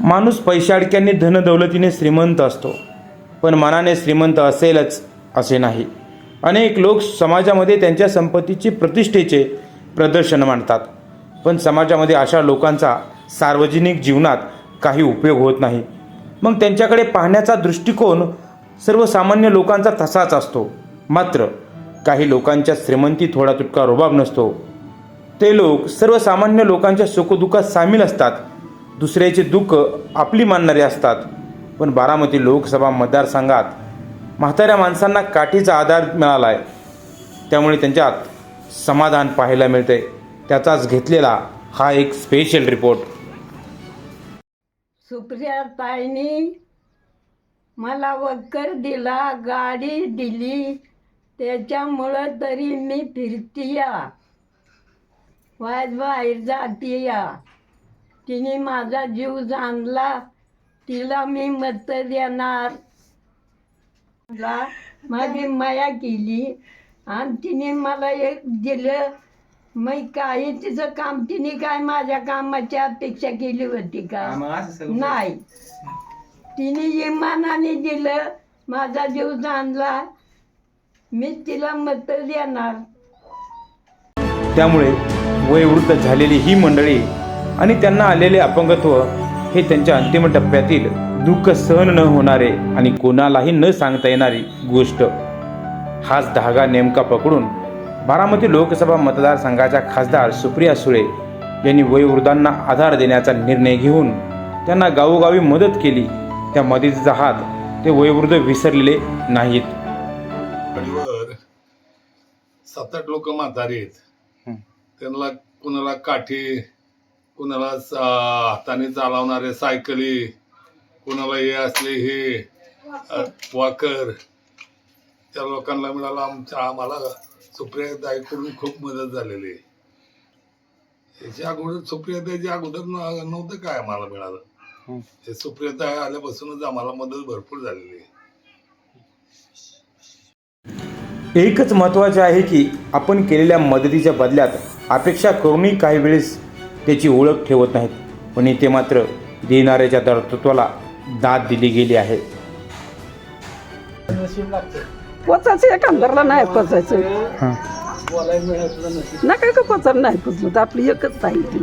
माणूस पैशाडक्यांनी धनदौलतीने श्रीमंत असतो. पण मनाने श्रीमंत असेलच असे नाही. अनेक लोक समाजामध्ये त्यांच्या संपत्तीची प्रतिष्ठेचे प्रदर्शन मांडतात. पण समाजामध्ये अशा लोकांचा सार्वजनिक जीवनात काही उपयोग होत नाही. मग त्यांच्याकडे पाहण्याचा दृष्टिकोन सर्वसामान्य लोकांचा तसाच असतो. मात्र काही लोकांच्या श्रीमंती थोडा तुटका रुबाब नसतो. ते लोक सर्वसामान्य लोकांच्या सुखदुःखात सामील असतात. दुसऱ्याचे दुःख आपली मानणारे असतात. पण बारामती लोकसभा मतदारसंघात म्हाताऱ्या माणसांना काठीचा आधार मिळाला आहे त्यामुळे त्यांच्यात समाधान पाहायला मिळते त्याचाच घेतलेला हा एक स्पेशल रिपोर्ट सुप्रिया ताईनी मला वक्कर दिला गाडी दिली. त्याच्यामुळं तरी मी फिरतीया. वाज बाहेर जातीया. तिने माझा जीव जाणला. तिला मी मत देणार. ला माझी माया केली. आणि तिने मला एक दिलं. मग काही तिचं काम तिने काय माझ्या कामाची अपेक्षा केली होती का? नाही. तिने इमानाने दिलं. माझा जीव जाणला. मी तिला मत देणार. त्यामुळे वयवृद्ध झालेली ही मंडळी आणि त्यांना आलेले अपंगत्व हे त्यांच्या अंतिम टप्प्यातील दुःख सहन न होणारे आणि कोणालाही न सांगता येणारी गोष्ट. हाच धागा नेमका पकडून बारामती लोकसभा मतदारसंघाच्या खासदार सुप्रिया सुळे यांनी वयोवृद्धांना आधार देण्याचा निर्णय घेऊन त्यांना गावोगावी मदत केली. त्या मदतीचा हात ते वयोवृद्ध विसरलेले नाहीत. सात आठ लोक म्हातारी आहेत. त्यांना कुणाला काठी कुणाला हाताने चालवणारे सायकली कुणाला हे असले हे वाकर त्या लोकांना मिळाला आमच्या आम्हाला सुप्रियाताईकडून खूप मदत झालेली. आहे याच्या अगोदर सुप्रियाताईच्या अगोदर नव्हतं काय आम्हाला मिळालं. हं. हे सुप्रियाताई आल्यापासूनच आम्हाला मदत भरपूर झालेली आहे. एकच महत्त्वाचे आहे की आपण केलेल्या मदतीच्या बदल्यात अपेक्षा करूनही काही वेळेस त्याची ओळख ठेवत नाहीत. पण इथे मात्र देणाऱ्याच्या कर्तृत्वाला दाद दिली गेली आहे. पोचायचं एखाद्याला नाही पोचायचं. हां. नका का पोचायला नाही पोचलं? तर आपली एकच आहे ती.